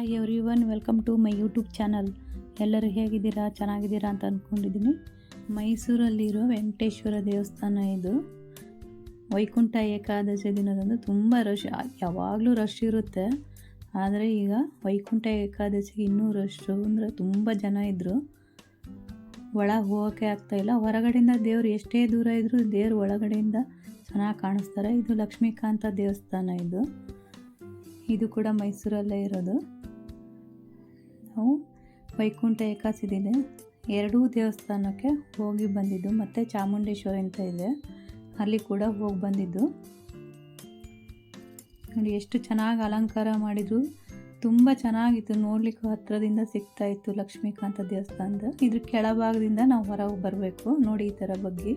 Hi everyone welcome to my YouTube channel ಎಲ್ಲರೂ ಹೇಗಿದ್ದೀರಾ? ಚೆನ್ನಾಗಿದ್ದೀರಾ ಅಂತ ಅಂದ್ಕೊಂಡಿದ್ದೀನಿ ಮೈಸೂರಲ್ಲಿರೋ ವೆಂಕಟೇಶ್ವರ ದೇವಸ್ಥಾನ ಇದು. ವೈಕುಂಠ ಏಕಾದಶಿ ದಿನದಂದು ತುಂಬ ರಶ್ ಯಾವಾಗಲೂ ರಶ್ ಇರುತ್ತೆ. ಆದರೆ ಈಗ ವೈಕುಂಠ ಏಕಾದಶಿಗೆ ಇನ್ನೂ ರಶ್ಶು ಅಂದರೆ ತುಂಬ ಜನ ಇದ್ದರು ಒಳಗೆ ಹೋಗೋಕ್ಕೆ ಆಗ್ತಾಯಿಲ್ಲ ಹೊರಗಡೆಯಿಂದ ದೇವರು ಎಷ್ಟೇ ದೂರ ಇದ್ದರೂ ದೇವ್ರು ಒಳಗಡೆಯಿಂದ ಚೆನ್ನಾಗಿ ಕಾಣಿಸ್ತಾರೆ. ಇದು ಲಕ್ಷ್ಮೀಕಾಂತ ದೇವಸ್ಥಾನ ಇದು. ಇದು ಕೂಡ ಮೈಸೂರಲ್ಲೇ ಇರೋದು. ನಾವು ವೈಕುಂಠ ಏಕಾದಶಿ ದಿನ ಎರಡೂ ದೇವಸ್ಥಾನಕ್ಕೆ ಹೋಗಿ ಬಂದಿದ್ದು, ಮತ್ತು ಚಾಮುಂಡೇಶ್ವರಿ ಅಂತ ಇದೆ. ಅಲ್ಲಿ ಕೂಡ ಹೋಗಿ ಬಂದಿದ್ದು. ನೋಡಿ, ಎಷ್ಟು ಚೆನ್ನಾಗಿ ಅಲಂಕಾರ ಮಾಡಿದ್ರು. ತುಂಬ ಚೆನ್ನಾಗಿತ್ತು. ನೋಡ್ಲಿಕ್ಕೆ ಹತ್ರದಿಂದ ಸಿಗ್ತಾ ಇತ್ತು ಲಕ್ಷ್ಮೀಕಾಂತ ದೇವಸ್ಥಾನದ. ಇದ್ರ ಕೆಳಭಾಗದಿಂದ ನಾವು ಹೊರಗೆ ಬರಬೇಕು. ನೋಡಿ, ಈ ಥರ ಬಗ್ಗೆ.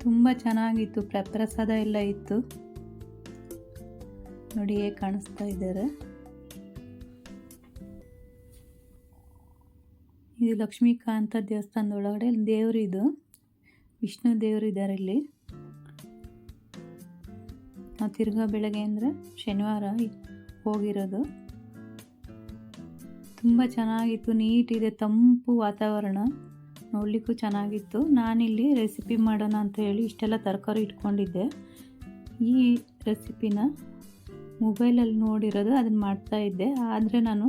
ತುಂಬ ಚೆನ್ನಾಗಿತ್ತು. ಪ್ರ ಪ್ರಸಾದ ಎಲ್ಲ ಇತ್ತು. ನೋಡಿ ಹೇಗೆ ಕಾಣಿಸ್ತಾ ಇದ್ದಾರೆ. ಇದು ಲಕ್ಷ್ಮೀಕಾಂತ ದೇವಸ್ಥಾನದ ಒಳಗಡೆ ದೇವರು ಇದು ವಿಷ್ಣು ದೇವರು ಇದ್ದಾರೆ ಇಲ್ಲಿ. ನಾವು ತಿರ್ಗಾ ಬೆಳಗ್ಗೆ ಅಂದರೆ ಶನಿವಾರ ಹೋಗಿರೋದು. ತುಂಬ ಚೆನ್ನಾಗಿತ್ತು, ನೀಟಿದೆ, ತಂಪು ವಾತಾವರಣ. ನೋಡಲಿಕ್ಕೂ ಚೆನ್ನಾಗಿತ್ತು. ನಾನಿಲ್ಲಿ ರೆಸಿಪಿ ಮಾಡೋಣ ಅಂತ ಹೇಳಿ ಇಷ್ಟೆಲ್ಲ ತರಕಾರಿ ಇಟ್ಕೊಂಡಿದ್ದೆ. ಈ ರೆಸಿಪಿನ ಮೊಬೈಲಲ್ಲಿ ನೋಡಿರೋದು, ಅದನ್ನು ಮಾಡ್ತಾ ಇದ್ದೆ. ಆದರೆ ನಾನು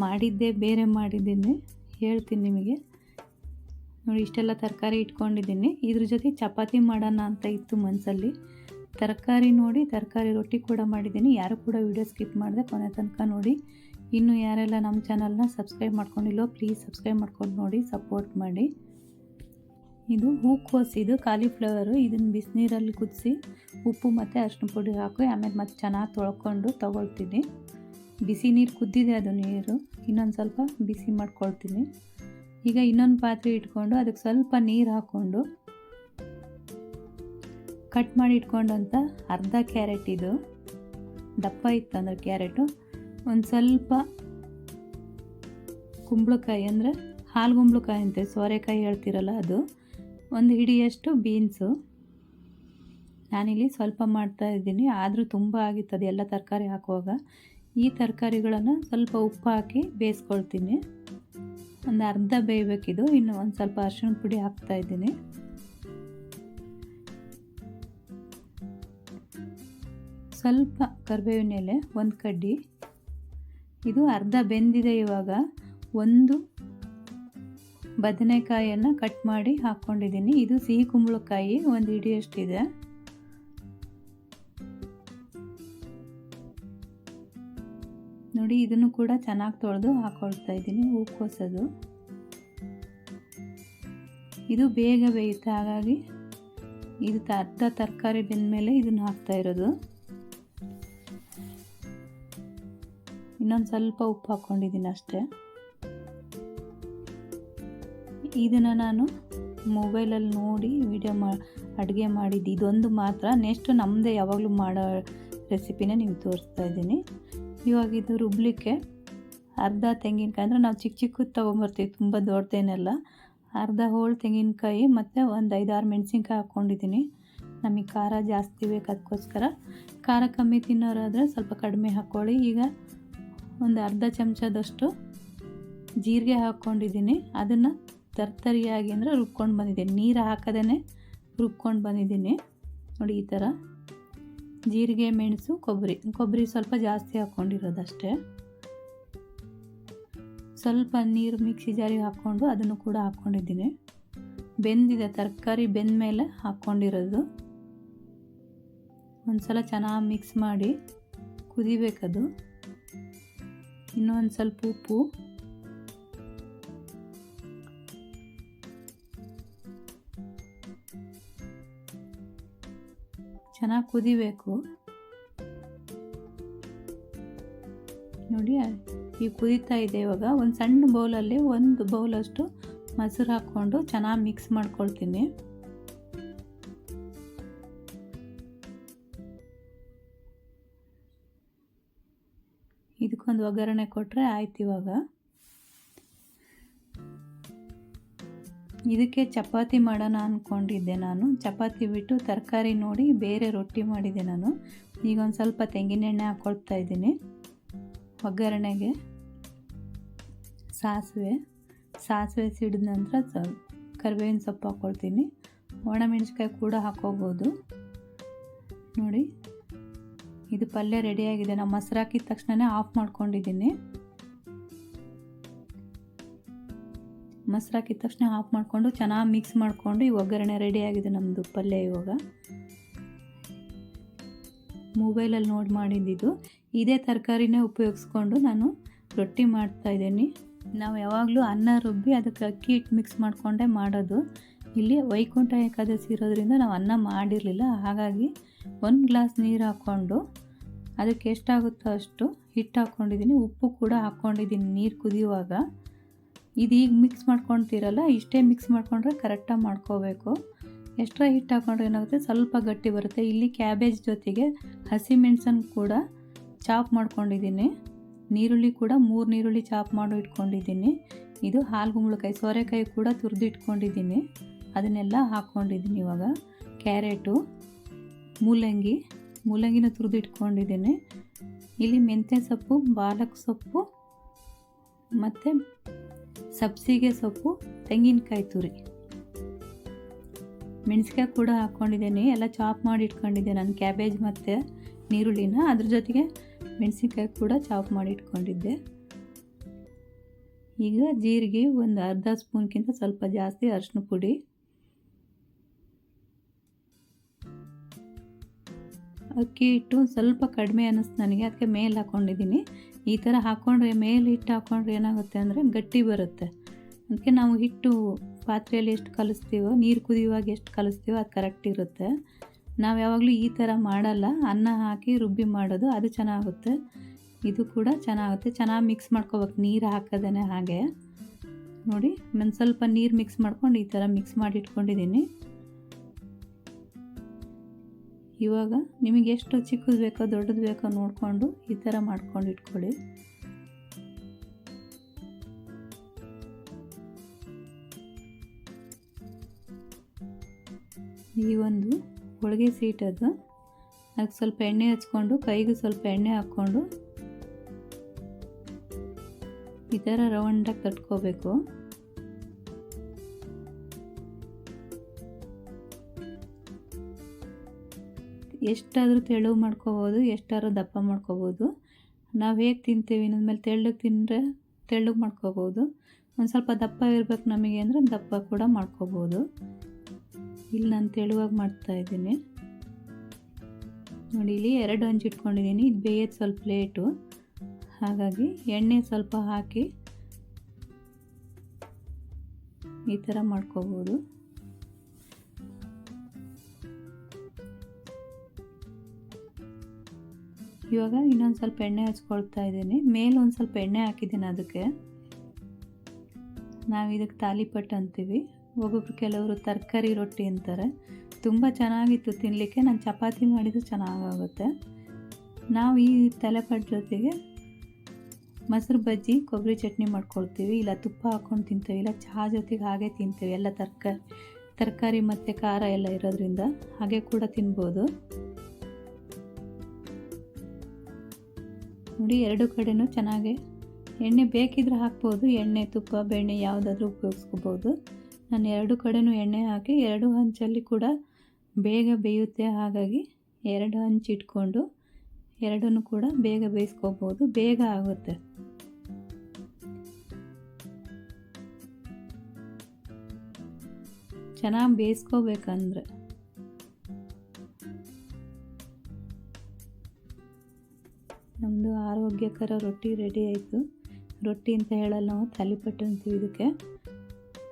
ಮಾಡಿದ್ದೆ ಬೇರೆ ಮಾಡಿದ್ದೀನಿ. ಹೇಳ್ತೀನಿ ನಿಮಗೆ. ನೋಡಿ, ಇಷ್ಟೆಲ್ಲ ತರಕಾರಿ ಇಟ್ಕೊಂಡಿದ್ದೀನಿ. ಇದ್ರ ಜೊತೆ ಚಪಾತಿ ಮಾಡೋಣ ಅಂತ ಇತ್ತು ಮನಸ್ಸಲ್ಲಿ ತರಕಾರಿ ನೋಡಿ, ತರಕಾರಿ ರೊಟ್ಟಿ ಕೂಡ ಮಾಡಿದ್ದೀನಿ. ಯಾರು ಕೂಡ ವಿಡಿಯೋ ಸ್ಕಿಪ್ ಮಾಡಿದೆ ಕೊನೆ ತನಕ ನೋಡಿ. ಇನ್ನು ಯಾರೆಲ್ಲ ನಮ್ಮ ಚಾನಲ್ನ ಸಬ್ಸ್ಕ್ರೈಬ್ ಮಾಡ್ಕೊಂಡಿಲ್ಲೋ, ಪ್ಲೀಸ್ ಸಬ್ಸ್ಕ್ರೈಬ್ ಮಾಡ್ಕೊಂಡು ನೋಡಿ, ಸಪೋರ್ಟ್ ಮಾಡಿ. ಇದು ಹೂಕೋಸು ಇದು ಕಾಲಿಫ್ಲವರು. ಇದನ್ನು ಬಿಸಿನೀರಲ್ಲಿ ಕುದಿಸಿ ಉಪ್ಪು ಮತ್ತು ಅರಿಶಿನ ಪುಡಿ ಹಾಕಿ ಆಮೇಲೆ ಮತ್ತೆ ಚೆನ್ನಾಗಿ ತೊಳ್ಕೊಂಡು ತೊಗೊಳ್ತೀನಿ. ಬಿಸಿ ನೀರು ಕುದ್ದಿದೆ ಅದು ನೀರು. ಇನ್ನೊಂದು ಸ್ವಲ್ಪ ಬಿಸಿ ಮಾಡ್ಕೊಳ್ತೀನಿ. ಈಗ ಇನ್ನೊಂದು ಪಾತ್ರೆ ಇಟ್ಕೊಂಡು ಅದಕ್ಕೆ ಸ್ವಲ್ಪ ನೀರು ಹಾಕ್ಕೊಂಡು ಕಟ್ ಮಾಡಿ ಇಟ್ಕೊಂಡಂಥ ಅರ್ಧ ಕ್ಯಾರೆಟ್ ಇದು. ದಪ್ಪ ಇತ್ತು ಅಂದರೆ ಕ್ಯಾರೆಟು. ಒಂದು ಸ್ವಲ್ಪ ಕುಂಬಳಕಾಯಿ ಅಂದರೆ ಹಾಲು ಕುಂಬಳಕಾಯಿ ಅಂತೆ, ಸೋರೆಕಾಯಿ ಹೇಳ್ತಿರಲ್ಲ ಅದು. ಒಂದು ಹಿಡಿಯಷ್ಟು ಬೀನ್ಸು. ನಾನಿಲ್ಲಿ ಸ್ವಲ್ಪ ಮಾಡ್ತಾ ಇದ್ದೀನಿ. ಆದರೂ ತುಂಬ ಆಗಿತ್ತು ಅದು ಎಲ್ಲ ತರಕಾರಿ ಹಾಕುವಾಗ. ಈ ತರಕಾರಿಗಳನ್ನು ಸ್ವಲ್ಪ ಉಪ್ಪು ಹಾಕಿ ಬೇಯಿಸ್ಕೊಳ್ತೀನಿ. ಒಂದು ಅರ್ಧ ಬೇಯಬೇಕಿದು, ಇನ್ನು ಒಂದು ಸ್ವಲ್ಪ ಅರಿಶಿಣ ಪುಡಿ ಹಾಕ್ತಾ ಇದ್ದೀನಿ. ಸ್ವಲ್ಪ ಕರಿಬೇವಿನ ಎಲೆ, ಒಂದು ಕಡ್ಡಿ. ಇದು ಅರ್ಧ ಬೆಂದಿದೆ ಇವಾಗ. ಒಂದು ಬದನೆಕಾಯಿಯನ್ನು ಕಟ್ ಮಾಡಿ ಹಾಕ್ಕೊಂಡಿದ್ದೀನಿ. ಇದು ಸಿಹಿ ಕುಂಬಳಕಾಯಿ, ಒಂದು ಹಿಡಿಯಷ್ಟಿದೆ. ನೋಡಿ ಇದನ್ನು ಕೂಡ ಚೆನ್ನಾಗಿ ತೊಳೆದು ಹಾಕೊಳ್ತಾ ಇದ್ದೀನಿ, ಹೂಕೋಸೋದು. ಇದು ಬೇಗ ಬೇಯುತ್ತೆ ಹಾಗಾಗಿ ಇದು ಅರ್ಧ ತರಕಾರಿ ಬೆಂದಮೇಲೆ ಇದನ್ನು ಹಾಕ್ತಾ ಇರೋದು. ಇನ್ನೊಂದು ಸ್ವಲ್ಪ ಉಪ್ಪು ಹಾಕ್ಕೊಂಡಿದ್ದೀನಿ ಅಷ್ಟೇ. ಇದನ್ನು ನಾನು ಮೊಬೈಲಲ್ಲಿ ನೋಡಿ, ವಿಡಿಯೋ ಮಾ, ಅಡುಗೆ ಮಾಡಿದ್ದು ಇದೊಂದು ಮಾತ್ರ. ನೆಕ್ಸ್ಟ್ ನಮ್ಮದೇ ಯಾವಾಗಲೂ ಮಾಡೋ ರೆಸಿಪಿನ ನಿಮ್ಗೆ ತೋರಿಸ್ತಾ ಇದ್ದೀನಿ. ಇವಾಗ ಇದು ರುಬ್ಲಿಕ್ಕೆ ಅರ್ಧ ತೆಂಗಿನಕಾಯಿ ಅಂದರೆ ನಾವು ಚಿಕ್ಕ ಚಿಕ್ಕದು ತೊಗೊಂಬರ್ತೀವಿ, ತುಂಬ ದೊಡ್ಡದೇನೆಲ್ಲ. ಅರ್ಧ ಹೋಳು ತೆಂಗಿನಕಾಯಿ ಮತ್ತು ಒಂದು ಐದಾರು ಮೆಣಸಿನ್ಕಾಯಿ ಹಾಕ್ಕೊಂಡಿದ್ದೀನಿ ನಮಗೆ ಖಾರ ಜಾಸ್ತಿ ಬೇಕು ಅದಕ್ಕೋಸ್ಕರ ಖಾರ ಕಮ್ಮಿ ತಿನ್ನೋರಾದರೆ ಸ್ವಲ್ಪ ಕಡಿಮೆ ಹಾಕ್ಕೊಳ್ಳಿ ಈಗ ಒಂದು ಅರ್ಧ ಚಮಚದಷ್ಟು ಜೀರಿಗೆ ಹಾಕ್ಕೊಂಡಿದ್ದೀನಿ ಅದನ್ನು ತರ್ತರಿಯಾಗಿ ಅಂದರೆ ರುಬ್ಕೊಂಡು ಬಂದಿದ್ದೀನಿ. ನೀರು ಹಾಕದೇ ರುಬ್ಕೊಂಡು ಬಂದಿದ್ದೀನಿ. ನೋಡಿ ಈ ಥರ ಜೀರಿಗೆ, ಮೆಣಸು, ಕೊಬ್ಬರಿ. ಕೊಬ್ಬರಿ ಸ್ವಲ್ಪ ಜಾಸ್ತಿ ಹಾಕ್ಕೊಂಡಿರೋದಷ್ಟೇ ಸ್ವಲ್ಪ ನೀರು ಮಿಕ್ಸಿ ಜಾರಿಗೆ ಹಾಕ್ಕೊಂಡು ಅದನ್ನು ಕೂಡ ಹಾಕ್ಕೊಂಡಿದ್ದೀನಿ ಬೆಂದಿದೆ, ತರಕಾರಿ ಬೆಂದ ಮೇಲೆ ಹಾಕ್ಕೊಂಡಿರೋದು ಒಂದು ಸಲ ಚೆನ್ನಾಗಿ ಮಿಕ್ಸ್ ಮಾಡಿ ಕುದಿಬೇಕದು. ಇನ್ನೊಂದು ಸ್ವಲ್ಪ ಉಪ್ಪು. ಚೆನ್ನಾಗಿ ಕುದಿಬೇಕು. ನೋಡಿ, ಈ ಕುದೀತಾ ಇದೆ ಇವಾಗ. ಒಂದು ಸಣ್ಣ ಬೌಲಲ್ಲಿ ಒಂದು ಬೌಲಷ್ಟು ಮೊಸರು ಹಾಕ್ಕೊಂಡು ಚೆನ್ನಾಗಿ ಮಿಕ್ಸ್ ಮಾಡ್ಕೊಳ್ತೀನಿ. ಇದಕ್ಕೊಂದು ಒಗ್ಗರಣೆ ಕೊಟ್ಟರೆ ಆಯ್ತು ಇವಾಗ. ಇದಕ್ಕೆ ಚಪಾತಿ ಮಾಡೋಣ ಅಂದ್ಕೊಂಡಿದ್ದೆ ನಾನು. ಚಪಾತಿ ಬಿಟ್ಟು ತರಕಾರಿ ನೋಡಿ ಬೇರೆ ರೊಟ್ಟಿ ಮಾಡಿದೆ ನಾನು. ಈಗ ಒಂದು ಸ್ವಲ್ಪ ತೆಂಗಿನೆಣ್ಣೆ ಹಾಕ್ಕೊಳ್ತಾ ಇದ್ದೀನಿ. ಒಗ್ಗರಣೆಗೆ ಸಾಸಿವೆ. ಸಾಸಿವೆ ಸಿಡಿದ ನಂತರ ಕರಿಬೇವಿನ ಸೊಪ್ಪು ಹಾಕ್ಕೊಳ್ತೀನಿ ಒಣಮೆಣಸಿಕಾಯಿ ಕೂಡ ಹಾಕ್ಕೋಬೋದು ನೋಡಿ, ಇದು ಪಲ್ಯ ರೆಡಿಯಾಗಿದೆ ನಾನು ಮೊಸರು ಹಾಕಿದ ತಕ್ಷಣವೇ ಆಫ್ ಮಾಡ್ಕೊಂಡಿದ್ದೀನಿ. ಮೊಸರು ಹಾಕಿದ ತಕ್ಷಣ ಆಫ್ ಮಾಡಿಕೊಂಡು ಚೆನ್ನಾಗಿ ಮಿಕ್ಸ್ ಮಾಡಿಕೊಂಡು ಈ ಒಗ್ಗರಣೆ ರೆಡಿಯಾಗಿದೆ ನಮ್ಮದು ಪಲ್ಯ ಇವಾಗ. ಮೊಬೈಲಲ್ಲಿ ನೋಡಿ ಮಾಡಿದ್ದಿದ್ದು ಇದೇ ತರಕಾರಿನೇ ಉಪಯೋಗಿಸ್ಕೊಂಡು ನಾನು ರೊಟ್ಟಿ ಮಾಡ್ತಾಯಿದ್ದೀನಿ ನಾವು ಯಾವಾಗಲೂ ಅನ್ನ ರುಬ್ಬಿ ಅದಕ್ಕೆ ಅಕ್ಕಿ ಹಿಟ್ಟು ಮಿಕ್ಸ್ ಮಾಡಿಕೊಂಡೇ ಮಾಡೋದು. ಇಲ್ಲಿ ವೈಕುಂಠ ಏಕಾದಶಿ ಇರೋದ್ರಿಂದ ನಾವು ಅನ್ನ ಮಾಡಿರಲಿಲ್ಲ. ಹಾಗಾಗಿ ಒಂದು ಗ್ಲಾಸ್ ನೀರು ಹಾಕ್ಕೊಂಡು ಅದಕ್ಕೆ ಎಷ್ಟಾಗುತ್ತೋ ಅಷ್ಟು ಹಿಟ್ಟು ಹಾಕ್ಕೊಂಡಿದ್ದೀನಿ ಉಪ್ಪು ಕೂಡ ಹಾಕ್ಕೊಂಡಿದ್ದೀನಿ ನೀರು ಕುದಿಯುವಾಗ. ಇದು ಈಗ ಮಿಕ್ಸ್ ಮಾಡ್ಕೊತೀರಲ್ಲ, ಇಷ್ಟೇ ಮಿಕ್ಸ್ ಮಾಡಿಕೊಂಡ್ರೆ ಕರೆಕ್ಟಾಗಿ ಮಾಡ್ಕೋಬೇಕು. ಎಕ್ಸ್ಟ್ರಾ ಹಿಟ್ಟು ಹಾಕೊಂಡ್ರೆ ಏನಾಗುತ್ತೆ, ಸ್ವಲ್ಪ ಗಟ್ಟಿ ಬರುತ್ತೆ. ಇಲ್ಲಿ ಕ್ಯಾಬೇಜ್ ಜೊತೆಗೆ ಹಸಿಮೆಣಸನ್ನು ಕೂಡ ಚಾಪ್ ಮಾಡ್ಕೊಂಡಿದ್ದೀನಿ. ನೀರುಳ್ಳಿ ಕೂಡ ಮೂರು ನೀರುಳ್ಳಿ ಚಾಪ್ ಮಾಡಿ ಇಟ್ಕೊಂಡಿದ್ದೀನಿ. ಇದು ಹಾಲು ಗುಂಬಳಕಾಯಿ, ಸೋರೆಕಾಯಿ ಕೂಡ ತುರಿದು ಇಟ್ಕೊಂಡಿದ್ದೀನಿ. ಅದನ್ನೆಲ್ಲ ಹಾಕ್ಕೊಂಡಿದ್ದೀನಿ ಇವಾಗ. ಕ್ಯಾರೆಟು, ಮೂಲಂಗಿ, ಮೂಲಂಗಿನ ತುರಿದು ಇಟ್ಕೊಂಡಿದ್ದೀನಿ. ಇಲ್ಲಿ ಮೆಂತ್ಯ ಸೊಪ್ಪು ಬಾಲಕ್ ಸೊಪ್ಪು ಮತ್ತು ಸಬ್ಸಿಗೆ ಸೊಪ್ಪು, ತೆಂಗಿನಕಾಯಿ ತುರಿ. ಮೆಣಸಿಕಾಯಿ ಕೂಡ ಹಾಕ್ಕೊಂಡಿದ್ದೀನಿ. ಎಲ್ಲ ಚಾಪ್ ಮಾಡಿ ಇಟ್ಕೊಂಡಿದ್ದೆ ನಾನು. ಕ್ಯಾಬೇಜ್ ಮತ್ತು ನೀರುಳ್ಳಿನ ಅದ್ರ ಜೊತೆಗೆ ಮೆಣಸಿನ್ಕಾಯಿ ಕೂಡ ಚಾಪ್ ಮಾಡಿ ಇಟ್ಕೊಂಡಿದ್ದೆ. ಈಗ ಜೀರಿಗೆ ಒಂದು ಅರ್ಧ ಸ್ಪೂನ್ಗಿಂತ ಸ್ವಲ್ಪ ಜಾಸ್ತಿ ಅರಿಶಿನ ಪುಡಿ. ಅಕ್ಕಿ ಹಿಟ್ಟು ಸ್ವಲ್ಪ ಕಡಿಮೆ ಅನ್ನಿಸ್ತು ನನಗೆ, ಅದಕ್ಕೆ ಮೇಲೆ ಹಾಕ್ಕೊಂಡಿದ್ದೀನಿ ಈ ಥರ ಹಾಕ್ಕೊಂಡ್ರೆ ಮೇಲೆ ಹಿಟ್ಟು ಹಾಕ್ಕೊಂಡ್ರೆ ಏನಾಗುತ್ತೆ ಅಂದರೆ ಗಟ್ಟಿ ಬರುತ್ತೆ. ಅದಕ್ಕೆ ನಾವು ಹಿಟ್ಟು ಪಾತ್ರೆಯಲ್ಲಿ ಎಷ್ಟು ಕಲಿಸ್ತೀವೋ, ನೀರು ಕುದಿಯುವಾಗ ಎಷ್ಟು ಕಲಿಸ್ತೀವೋ ಅದು ಕರೆಕ್ಟ್ ಇರುತ್ತೆ. ನಾವು ಯಾವಾಗಲೂ ಈ ಥರ ಮಾಡಲ್ಲ, ಅನ್ನ ಹಾಕಿ ರುಬ್ಬಿ ಮಾಡೋದು, ಅದು ಚೆನ್ನಾಗುತ್ತೆ. ಇದು ಕೂಡ ಚೆನ್ನಾಗುತ್ತೆ. ಚೆನ್ನಾಗಿ ಮಿಕ್ಸ್ ಮಾಡ್ಕೋಬೇಕು, ನೀರು ಹಾಕೋದೇ ಹಾಗೆ. ನೋಡಿ, ಒಂದು ಸ್ವಲ್ಪ ನೀರು ಮಿಕ್ಸ್ ಮಾಡ್ಕೊಂಡು ಈ ಥರ ಮಿಕ್ಸ್ ಮಾಡಿ ಇಟ್ಕೊಂಡಿದ್ದೀನಿ. ಇವಾಗ ನಿಮಗೆ ಎಷ್ಟು ಚಿಕ್ಕದು ಬೇಕೋ ದೊಡ್ಡದು ಬೇಕೋ ನೋಡಿಕೊಂಡು ಈ ಥರ ಮಾಡ್ಕೊಂಡು ಇಟ್ಕೊಳ್ಳಿ. ಈ ಒಂದು ಹೋಳಿಗೆ ಅದು ಅದಕ್ಕೆ ಸ್ವಲ್ಪ ಎಣ್ಣೆ ಹಚ್ಕೊಂಡು, ಕೈಗೆ ಸ್ವಲ್ಪ ಎಣ್ಣೆ ಹಾಕ್ಕೊಂಡು ಈ ಥರ ರೌಂಡಾಗಿ ತಟ್ಕೋಬೇಕು. ಎಷ್ಟಾದರೂ ತೆಳು ಮಾಡ್ಕೋಬೋದು, ಎಷ್ಟಾದ್ರೂ ದಪ್ಪ ಮಾಡ್ಕೋಬೋದು. ನಾವು ಹೇಗೆ ತಿಂತೀವಿ ಮೇಲೆ ತೆಳ್ಳಗೆ ತಿಂದರೆ ತೆಳ್ಳಗೆ ಮಾಡ್ಕೋಬೋದು. ಒಂದು ಸ್ವಲ್ಪ ದಪ್ಪ ಇರಬೇಕು ನಮಗೆ ಅಂದರೆ ದಪ್ಪ ಕೂಡ ಮಾಡ್ಕೋಬೋದು. ಇಲ್ಲಿ ನಾನು ತೆಳುವಾಗಿ ಮಾಡ್ತಾಯಿದ್ದೀನಿ ನೋಡಿ, ಇಲ್ಲಿ ಎರಡು ಹಂಚು ಇಟ್ಕೊಂಡಿದ್ದೀನಿ. ಇದು ಬೇಯೋದು ಸ್ವಲ್ಪ ಲೇಟು. ಹಾಗಾಗಿ ಎಣ್ಣೆ ಸ್ವಲ್ಪ ಹಾಕಿ ಈ ಥರ ಮಾಡ್ಕೋಬೋದು. ಇವಾಗ ಇನ್ನೊಂದು ಸ್ವಲ್ಪ ಎಣ್ಣೆ ಹಚ್ಕೊಳ್ತಾ ಇದ್ದೀನಿ. ಮೇಲೆ ಒಂದು ಸ್ವಲ್ಪ ಎಣ್ಣೆ ಹಾಕಿದ್ದೀನಿ ಅದಕ್ಕೆ. ನಾವು ಇದಕ್ಕೆ ತಾಲಿಪಟ್ಟು ಅಂತೀವಿ. ಒಬ್ಬೊಬ್ರು ಕೆಲವರು ತರಕಾರಿ ರೊಟ್ಟಿ ಅಂತಾರೆ. ತುಂಬ ಚೆನ್ನಾಗಿತ್ತು ತಿನ್ನಲಿಕ್ಕೆ ನಾನು ಚಪಾತಿ ಮಾಡಿದ್ದು ಚೆನ್ನಾಗಾಗುತ್ತೆ. ನಾವು ಈ ತಲೆಪಟ್ ಜೊತೆಗೆ ಮೊಸರು ಬಜ್ಜಿ, ಕೊಬ್ಬರಿ ಚಟ್ನಿ ಮಾಡ್ಕೊಳ್ತೀವಿ. ಇಲ್ಲ ತುಪ್ಪ ಹಾಕ್ಕೊಂಡು ತಿಂತೇವೆ. ಇಲ್ಲ ಚಹಾ ಜೊತೆಗೆ ಹಾಗೆ ತಿಂತೇವೆ. ಎಲ್ಲ ತರಕಾರಿ ತರಕಾರಿ ಮತ್ತು ಖಾರ ಎಲ್ಲ ಇರೋದ್ರಿಂದ ಹಾಗೆ ಕೂಡ ತಿನ್ಬೋದು. ನೋಡಿ, ಎರಡು ಕಡೆನೂ ಚೆನ್ನಾಗಿ ಎಣ್ಣೆ ಬೇಕಿದ್ರೆ ಹಾಕ್ಬೋದು, ಎಣ್ಣೆ ತುಪ್ಪ, ಬೆಣ್ಣೆ ಯಾವುದಾದ್ರೂ ಉಪಯೋಗಿಸ್ಕೋಬೋದು. ನಾನು ಎರಡು ಕಡೆನೂ ಎಣ್ಣೆ ಹಾಕಿ, ಎರಡು ಹಂಚಲ್ಲಿ ಕೂಡ ಬೇಗ ಬೇಯುತ್ತೆ, ಹಾಗಾಗಿ ಎರಡು ಹಂಚು ಇಟ್ಕೊಂಡು ಎರಡನ್ನು ಕೂಡ ಬೇಗ ಬೇಯಿಸ್ಕೋಬೋದು, ಬೇಗ ಆಗುತ್ತೆ. ಚೆನ್ನಾಗಿ ಬೇಯಿಸ್ಕೋಬೇಕಂದ್ರೆ. ನಮ್ಮದು ಆರೋಗ್ಯಕರ ರೊಟ್ಟಿ ರೆಡಿ ಆಯಿತು. ರೊಟ್ಟಿ ಅಂತ ಹೇಳಲ್ಲ ನಾವು ತಾಲಿಪಟ್ಟು ಅಂತೀವಿ ಇದಕ್ಕೆ.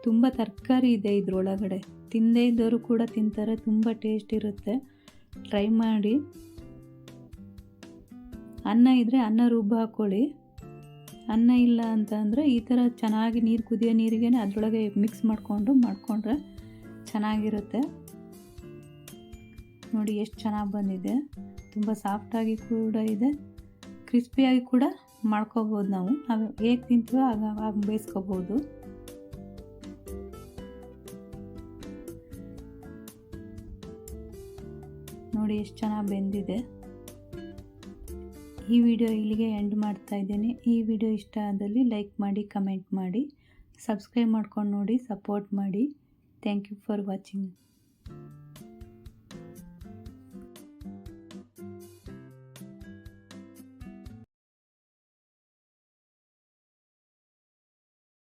ತುಂಬ ತರಕಾರಿ ಇದೆ ಇದ್ರೊಳಗಡೆ. ತಿಂದೇ ಇದ್ದವರು ಕೂಡ ತಿಂತಾರೆ, ತುಂಬ ಟೇಸ್ಟ್ ಇರುತ್ತೆ. ಟ್ರೈ ಮಾಡಿ. ಅನ್ನ ಇದ್ದರೆ ಅನ್ನ ರುಬ್ಬ ಹಾಕ್ಕೊಳ್ಳಿ ಅನ್ನ ಇಲ್ಲ ಅಂತ ಅಂದರೆ ಈ ಥರ ಚೆನ್ನಾಗಿ ನೀರು ಕುದಿಯೋ ನೀರಿಗೆ ಅದರೊಳಗೆ ಮಿಕ್ಸ್ ಮಾಡಿಕೊಂಡು ಮಾಡಿಕೊಂಡ್ರೆ ಚೆನ್ನಾಗಿರುತ್ತೆ. ನೋಡಿ ಎಷ್ಟು ಚೆನ್ನಾಗಿ ಬಂದಿದೆ. ತುಂಬ ಸಾಫ್ಟಾಗಿ ಕೂಡ ಇದೆ. ಕ್ರಿಸ್ಪಿಯಾಗಿ ಕೂಡ ಮಾಡ್ಕೋಬೋದು ನಾವು. ನಾವು ಹೇಗೆ ತಿಂತೀವೋ ಆಗ ಆಗ ಬೇಯಿಸ್ಕೋಬೋದು. ನೋಡಿ ಎಷ್ಟು ಚೆನ್ನಾಗಿ ಬೆಂದಿದೆ. ಈ ವಿಡಿಯೋ ಇಲ್ಲಿಗೆ ಎಂಡ್ ಮಾಡ್ತಾ ಇದ್ದೇನೆ. ಈ ವಿಡಿಯೋ ಇಷ್ಟ ಆದಲ್ಲಿ ಲೈಕ್ ಮಾಡಿ, ಕಮೆಂಟ್ ಮಾಡಿ, ಸಬ್ಸ್ಕ್ರೈಬ್ ಮಾಡ್ಕೊಂಡು ನೋಡಿ, ಸಪೋರ್ಟ್ ಮಾಡಿ. Thank you for watching.